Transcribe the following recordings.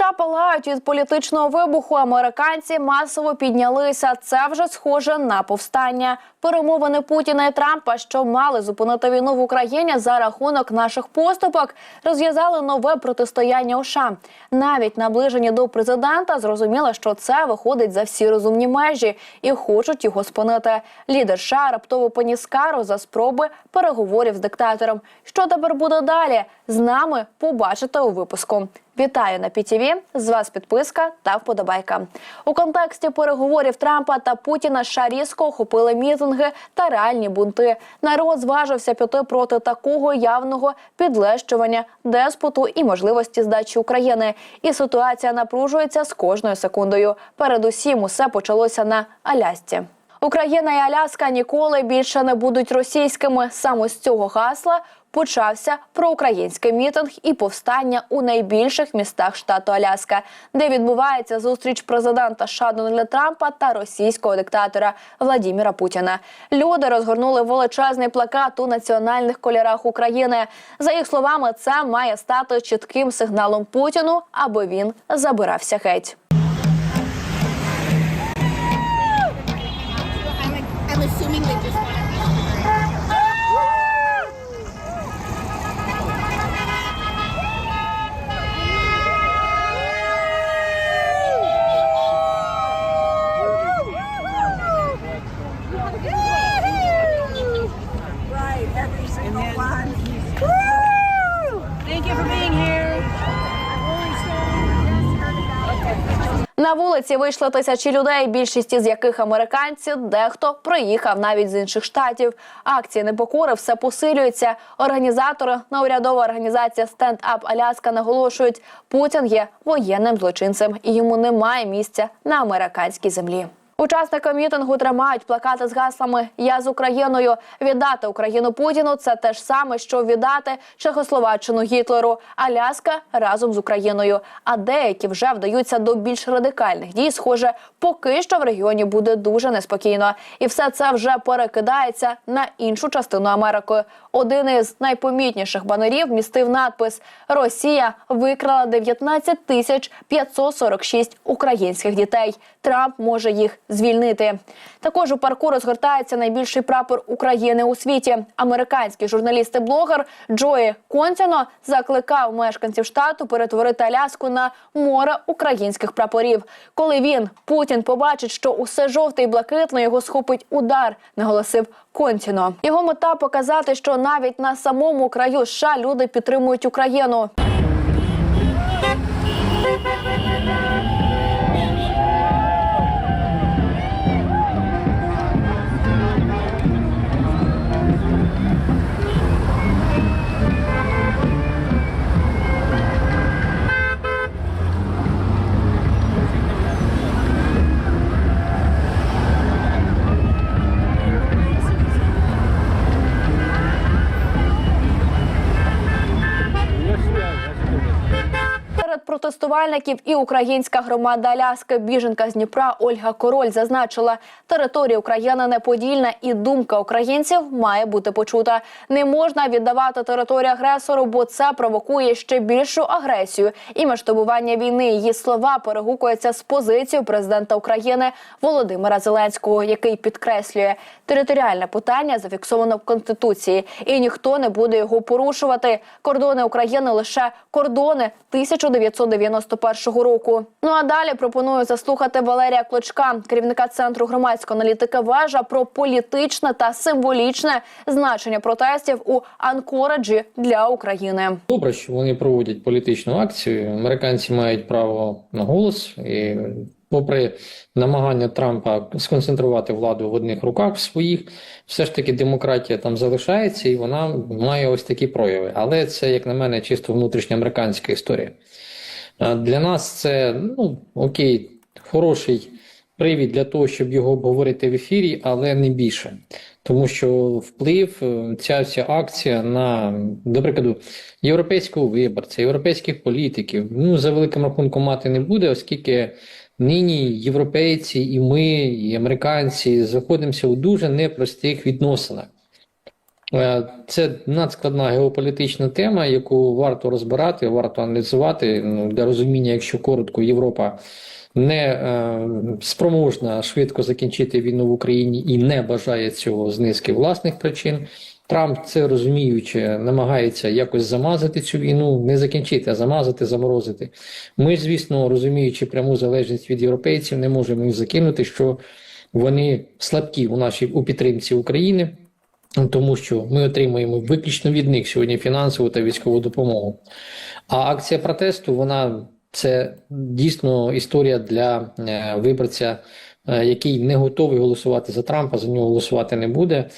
США палають від політичного вибуху. Американці масово піднялися. Це вже схоже на повстання. Перемовини Путіна і Трампа, що мали зупинити війну в Україні за рахунок наших поступок, розв'язали нове протистояння у США. Навіть наближені до президента зрозуміли, що це виходить за всі розумні межі і хочуть його спинити. Лідер США раптово поніс кару за спроби переговорів з диктатором. Що тепер буде далі? З нами побачите у випуску. Вітаю на ПІТІВІ. З вас підписка та вподобайка. У контексті переговорів Трампа та Путіна США різко охопили мітинги та реальні бунти. Народ зважився піти проти такого явного підлещування деспоту і можливості здачі України. І ситуація напружується з кожною секундою. Передусім, усе почалося на Алясці. Україна і Аляска ніколи більше не будуть російськими. Саме з цього гасла почався проукраїнський мітинг і повстання у найбільших містах штату Аляска, де відбувається зустріч президента США Трампа та російського диктатора Владіміра Путіна. Люди розгорнули величезний плакат у національних кольорах України. За їх словами, це має стати чітким сигналом Путіну, аби він забирався геть. Вулиці вийшли тисячі людей, більшість із яких американці, дехто приїхав навіть з інших штатів. Акції непокори все посилюються. Організатори, неурядова організація Stand Up Аляска наголошують, Путін є воєнним злочинцем і йому немає місця на американській землі. Учасники мітингу тримають плакати з гаслами Я з Україною. Віддати Україну Путіну це те ж саме, що віддати Чехословаччину Гітлеру, Аляска разом з Україною. А деякі вже вдаються до більш радикальних дій. Схоже, поки що в регіоні буде дуже неспокійно, і все це вже перекидається на іншу частину Америки. Один із найпомітніших банерів містив надпис Росія викрала 19 тисяч 546 українських дітей. Трамп може їх звільнити. Також у парку розгортається найбільший прапор України у світі. Американський журналіст і блогер Джої Контіно закликав мешканців штату перетворити Аляску на море українських прапорів. Коли він Путін побачить, що усе жовте і блакитне його схопить удар, наголосив Контіно. Його мета показати, що навіть на самому краю США люди підтримують Україну. Серед протестувальників і українська громада Аляски, біженка з Дніпра Ольга Король зазначила, територія України неподільна і думка українців має бути почута. Не можна віддавати територію агресору, бо це провокує ще більшу агресію і масштабування війни. Її слова перегукуються з позицією президента України Володимира Зеленського, який підкреслює, територіальне питання зафіксовано в конституції, і ніхто не буде його порушувати. Кордони України лише кордони 1991 року. Ну а далі пропоную заслухати Валерія Клочка, керівника центру громадської аналітики вежа про політичне та символічне значення протестів у Анкораджі для України. Добре, що вони проводять політичну акцію. Американці мають право на голос, і попри намагання Трампа сконцентрувати владу в одних руках своїх, все ж таки демократія там залишається і вона має ось такі прояви. Але це, як на мене, чисто внутрішньоамериканська історія. Для нас це ну окей, хороший привід для того, щоб його обговорити в ефірі, але не більше. Тому що вплив е, ця вся акція на, до прикладу, європейського виборця, європейських політиків, ну за великим рахунком мати не буде, оскільки нині європейці і ми, і американці знаходимося у дуже непростих відносинах. Е, Це надскладна геополітична тема, яку варто розбирати, варто аналізувати. Ну, для розуміння, якщо коротко, Європа не е, спроможна швидко закінчити війну в Україні і не бажає цього з низки власних причин. Трамп це розуміючи, намагається якось замазати цю війну, не закінчити, а замазати, заморозити. Ми, звісно, розуміючи пряму залежність від європейців, не можемо їх закинути, що вони слабкі у нашій у підтримці України. Тому що ми отримуємо виключно від них сьогодні фінансову та військову допомогу. А акція протесту вона це дійсно історія для е, виборця, е, який не готовий голосувати за Трампа, за нього голосувати не буде.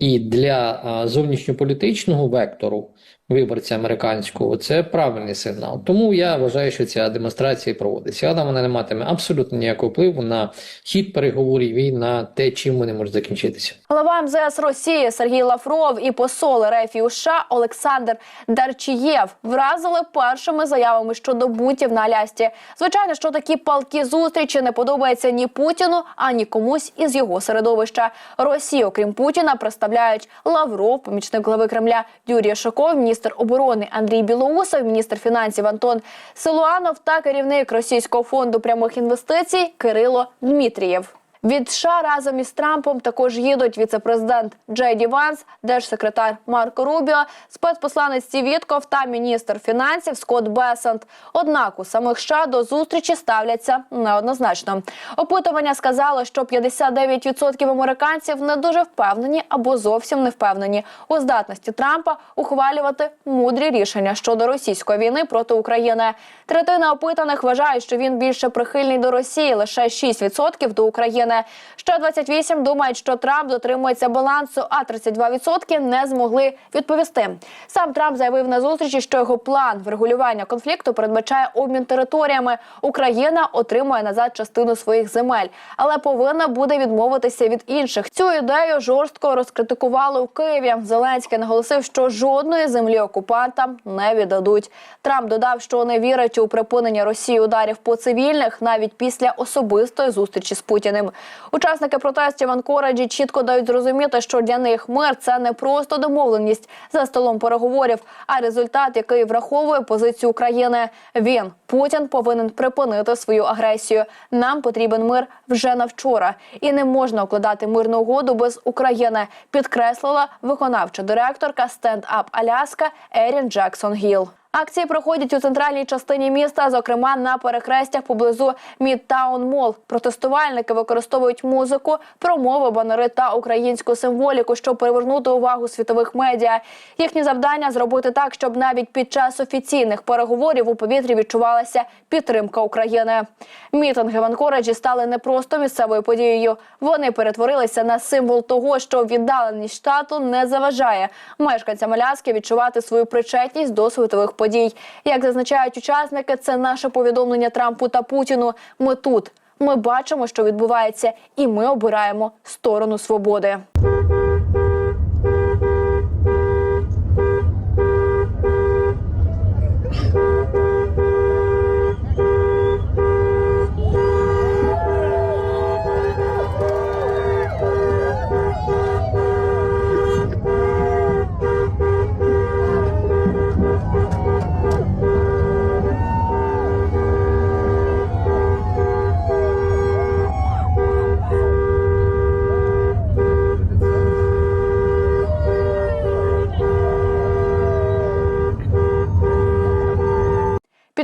І для е, зовнішньополітичного вектору виборця американського це правильний сигнал. Тому я вважаю, що ця демонстрація проводиться. Але вона не матиме абсолютно ніякого впливу на хід переговорів і на те, чим вони можуть закінчитися. Голова МЗС Росії Сергій Лавров і посол РФ і США Олександр Дарчієв вразили першими заявами щодо бутів на Алясці. Звичайно, що такі палкі зустрічі не подобаються ні Путіну, ані комусь із його середовища. Росію, окрім Путіна, представляють Лавров, помічник глави Кремля Юрій Шаков, міністр оборони Андрій Білоусов, міністр фінансів Антон Силуанов та керівник Російського фонду прямих інвестицій Кирило Дмитрієв. Від США разом із Трампом також їдуть віце-президент Джей Ді Ванс, держсекретар Марко Рубіо, спецпосланець Стів Вітков та міністр фінансів Скотт Бесент. Однак у самих США до зустрічі ставляться неоднозначно. Опитування сказало, що 59% американців не дуже впевнені або зовсім не впевнені у здатності Трампа ухвалювати мудрі рішення щодо російської війни проти України. Третина опитаних вважає, що він більше прихильний до Росії, лише 6% до України. Ще 28 думають, що Трамп дотримується балансу, а 32% не змогли відповісти. Сам Трамп заявив на зустрічі, що його план врегулювання конфлікту передбачає обмін територіями. Україна отримує назад частину своїх земель, але повинна буде відмовитися від інших. Цю ідею жорстко розкритикували у Києві. Зеленський наголосив, що жодної землі окупантам не віддадуть. Трамп додав, що не вірить у припинення Росії ударів по цивільних навіть після особистої зустрічі з Путіним. Учасники протестів Анкораджі чітко дають зрозуміти, що для них мир це не просто домовленість за столом переговорів, а результат, який враховує позицію України. Він Путін повинен припинити свою агресію. Нам потрібен мир вже на вчора, і не можна укладати мирну угоду без України. Підкреслила виконавча директорка стенд-ап Аляска Ерін Джексон Гіл. Акції проходять у центральній частині міста, зокрема на перехрестях поблизу Мідтаун Мол. Протестувальники використовують музику, промови, банери та українську символіку, щоб привернути увагу світових медіа. Їхнє завдання зробити так, щоб навіть під час офіційних переговорів у повітрі відчувалася підтримка України. Мітинги в Анкораджі стали не просто місцевою подією. Вони перетворилися на символ того, що віддаленість штату не заважає мешканцям Аляски відчувати свою причетність до світових подій. Як зазначають учасники, це наше повідомлення Трампу та Путіну. Ми тут. Ми бачимо, що відбувається, і ми обираємо сторону свободи.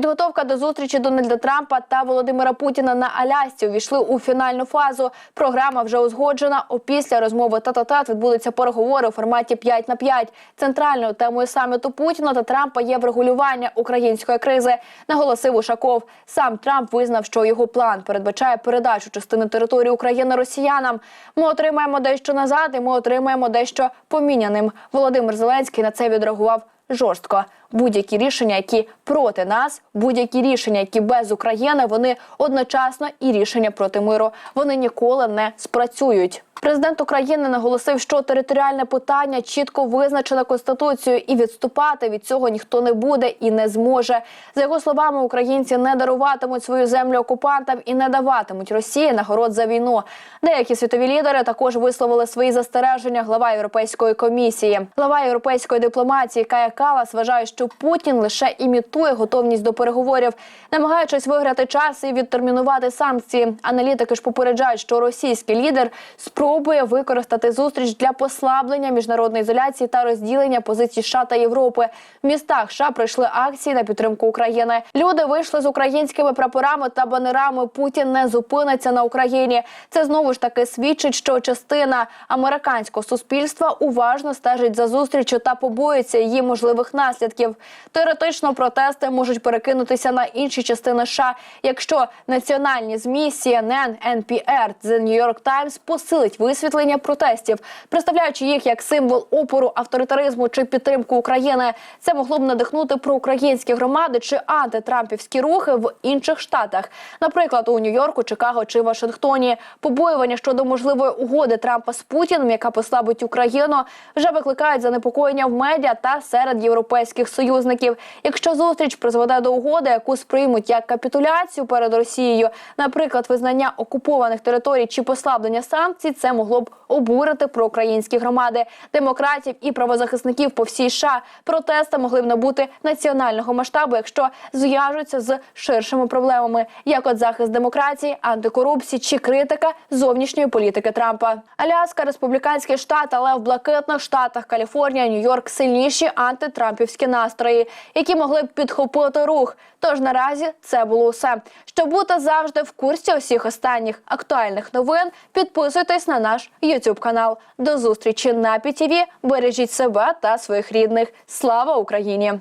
Підготовка до зустрічі Дональда Трампа та Володимира Путіна на Алясці увійшли у фінальну фазу. Програма вже узгоджена. Опісля розмови тет-а-тет відбудуться переговори у форматі 5 на 5. Центральною темою саміту Путіна та Трампа є врегулювання української кризи. Наголосив Ушаков. Сам Трамп визнав, що його план передбачає передачу частини території України росіянам. Ми отримаємо дещо назад, і ми отримаємо дещо поміняним. Володимир Зеленський на це відреагував жорстко. Будь-які рішення, які проти нас, будь-які рішення, які без України, вони одночасно і рішення проти миру. Вони ніколи не спрацюють. Президент України наголосив, що територіальне питання чітко визначено конституцією, і відступати від цього ніхто не буде і не зможе. За його словами, українці не даруватимуть свою землю окупантам і не даватимуть Росії нагород за війну. Деякі світові лідери також висловили свої застереження. Глава Європейської комісії, глава європейської дипломатії Кая Калас вважає, що Путін лише імітує готовність до переговорів, намагаючись виграти час і відтермінувати санкції. Аналітики ж попереджають, що російський лідер спробує використати зустріч для послаблення міжнародної ізоляції та розділення позицій США та Європи. В містах США пройшли акції на підтримку України. Люди вийшли з українськими прапорами та банерами. Путін не зупиниться на Україні. Це знову ж таки свідчить, що частина американського суспільства уважно стежить за зустрічю та побоюється її можливих наслідків. Теоретично протести можуть перекинутися на інші частини США, якщо національні змі CNN, NPR, The New York Times посилить висвітлення протестів, представляючи їх як символ опору авторитаризму чи підтримку України. Це могло б надихнути проукраїнські громади чи антитрампівські рухи в інших штатах, наприклад, у Нью-Йорку, Чикаго чи Вашингтоні. Побоювання щодо можливої угоди Трампа з Путіним, яка послабить Україну, вже викликають занепокоєння в медіа та серед європейських союзників. Якщо зустріч призведе до угоди, яку сприймуть як капітуляцію перед Росією, наприклад, визнання окупованих територій чи послаблення санкцій, це могло б обурити проукраїнські громади, демократів і правозахисників по всій США. Протести могли б набути національного масштабу, якщо зв'яжуться з ширшими проблемами, як от захист демократії, антикорупції чи критика зовнішньої політики Трампа. Аляска, республіканський штат, але в блакитних штатах Каліфорнія, Нью-Йорк сильніші антитрампівські настрої, які могли б підхопити рух. Тож наразі це було все. Щоб бути завжди в курсі усіх останніх актуальних новин, підписуйтесь на наш YouTube канал. До зустрічі на ПІТІВІ. Бережіть себе та своїх рідних. Слава Україні!